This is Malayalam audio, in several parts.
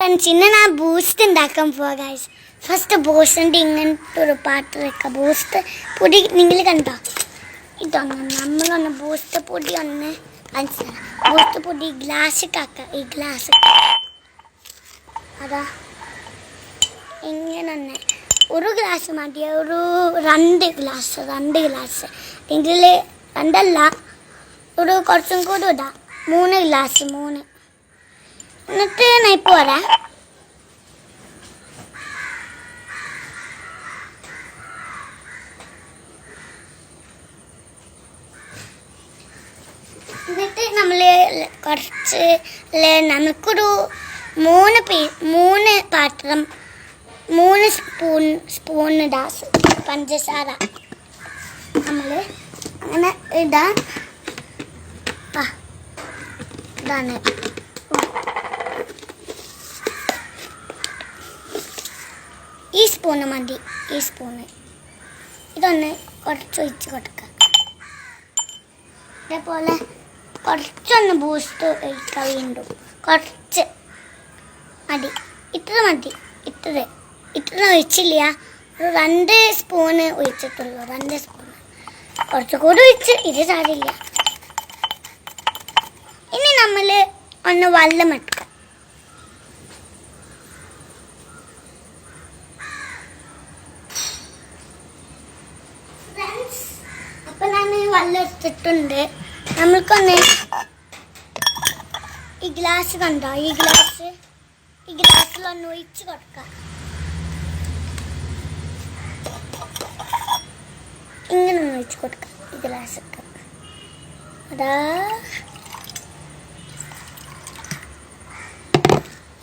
ഫ്രണ്ട്സ് ഇന്ന് ഞാൻ ബൂസ്റ്റ് ഉണ്ടാക്കാൻ പോവാ ഗൈസ് ഫസ്റ്റ് ബൂസ്റ്റിന്റെ ഇങ്ങനത്തെ ഒരു പാട്ട് വെക്കാം. ബൂസ്റ്റ് പൊടി നിങ്ങൾ കണ്ടോ? ഇതൊന്ന് നമ്മളൊന്ന് ബൂസ്റ്റ് പൊടി ഒന്ന് തരാം. ബൂസ്റ്റ് പൊടി ഗ്ലാസ് കാക്കാം ഈ ഗ്ലാസ് അതാ. ഇങ്ങനെ തന്നെ. ഒരു ഗ്ലാസ് മതി. ഒരു രണ്ട് ഗ്ലാസ് രണ്ട് ഗ്ലാസ് ഇതിൽ രണ്ടല്ല. ഒരു കുറച്ചും കൂടി ഇടാം. മൂന്ന് ഗ്ലാസ് മൂന്ന്. എന്നിട്ട് ഇപ്പോൾ വരാം എന്നിട്ട് നമ്മൾ കുറച്ച് നമുക്കൊരു മൂന്ന് പീ മൂന്ന് പാത്രം മൂന്ന് സ്പൂൺ സ്പൂൺ ഇടാ പഞ്ചസാര നമ്മൾ അങ്ങനെ ഇടാൻ ഇതാണ്. സ്പൂണ് മതി ഈ സ്പൂണ്. ഇതൊന്ന് കുറച്ച് ഒഴിച്ച് കൊടുക്കുക ഇതേപോലെ കുറച്ചൊന്ന് ബൂസ്റ്റ് ഒഴിക്കുക വീണ്ടും. കുറച്ച് മതി. ഇത്ര മതി ഇത്ര. ഇത്ര ഒഴിച്ചില്ല. ഒരു രണ്ട് സ്പൂണ് ഒഴിച്ചിട്ടുള്ളൂ രണ്ട് സ്പൂണ്. കുറച്ചുകൂടി ഒഴിച്ച് ഇത് സാരില്ല ഇനി നമ്മൾ ഒന്ന് വെള്ളം എടുക്കാം അപ്പൊ ഞാൻ വെള്ളം നമ്മൾക്കൊന്ന് ഈ ഗ്ലാസ് കണ്ടോ? ഈ ഗ്ലാസ് ഈ ഗ്ലാസ്സിലൊന്ന് ഒഴിച്ച് കൊടുക്കാം. ഇങ്ങനെ ഒന്ന് ഒഴിച്ച് കൊടുക്കാം ഈ ഗ്ലാസ്സൊക്കെ. അതാ.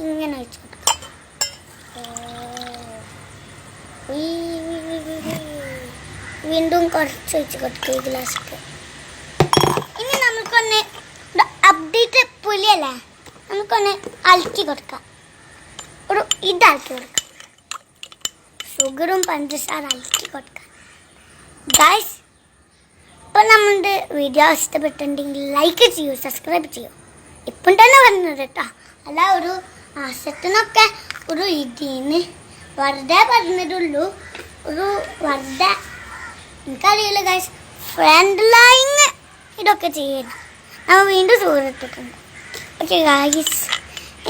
ഇങ്ങനെ ഒഴിച്ച് കൊടുക്കാം. ഓ. വീണ്ടും കുറച്ച് വെച്ച് കൊടുക്കുക ഈ ഗ്ലാസ്സൊക്കെ. ഇനി നമുക്കൊന്ന് അപ്ഡേറ്റ് പുലിയല്ലേ നമുക്കൊന്ന് അലക്കി കൊടുക്കാം. ഒരു ഇത് അലക്കി കൊടുക്കാം ഷുഗറും പഞ്ചസാര അലക്കി കൊടുക്കാം. ഗായ്സ് ഇപ്പം നമ്മളുടെ വീഡിയോ ഇഷ്ടപ്പെട്ടിട്ടുണ്ടെങ്കിൽ ലൈക്ക് ചെയ്യൂ സബ്സ്ക്രൈബ് ചെയ്യൂ. ഇപ്പം തന്നെ വരുന്നത് കേട്ടോ അല്ല ഒരു മാസത്തിനൊക്കെ ഒരു ഇതിന് വെറുതെ പറഞ്ഞിട്ടുള്ളൂ ഒരു വെറുതെ എനിക്കറിയില്ല ഗൈസ് ഫ്രണ്ട് ഫ്രണ്ടിലായിങ് ഇതൊക്കെ ചെയ്യണം നമ്മൾ വീണ്ടും സുഹൃത്തിട്ടുണ്ട്. ഓക്കെ ഗൈസ്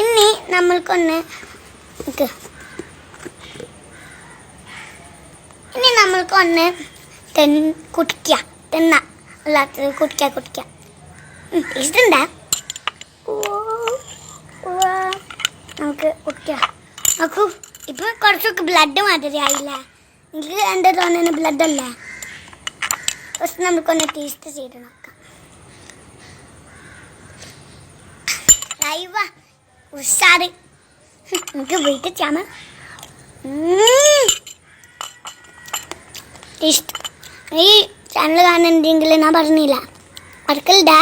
ഇനി നമ്മൾക്കൊന്ന്. ഇനി നമ്മൾക്കൊന്ന് തെൻ കുടിക്കുക തിന്ന. അല്ലാത്തത് കുടിക്കുക കുടിക്കുക ഇഷ്ടണ്ട? നമുക്ക് കുടിക്കുക നോക്കൂ ഇപ്പം കുറച്ചൊക്കെ ബ്ലഡ് മാതിരി ആയില്ല എനിക്ക് എന്താ തോന്നുന്നത് ബ്ലഡ് അല്ലേ? ഫസ്റ്റ് നമുക്കൊന്ന് ടേസ്റ്റ് ചെയ്ത് നോക്കാം. ലൈവ ഉഷാറ്. നമുക്ക് വീട്ടിൽ ചാമ. ടേസ്റ്റ് ഈ ചാനൽ കാണുന്നുണ്ടെങ്കിൽ ഞാൻ പറഞ്ഞില്ല. അടുക്കളിടാ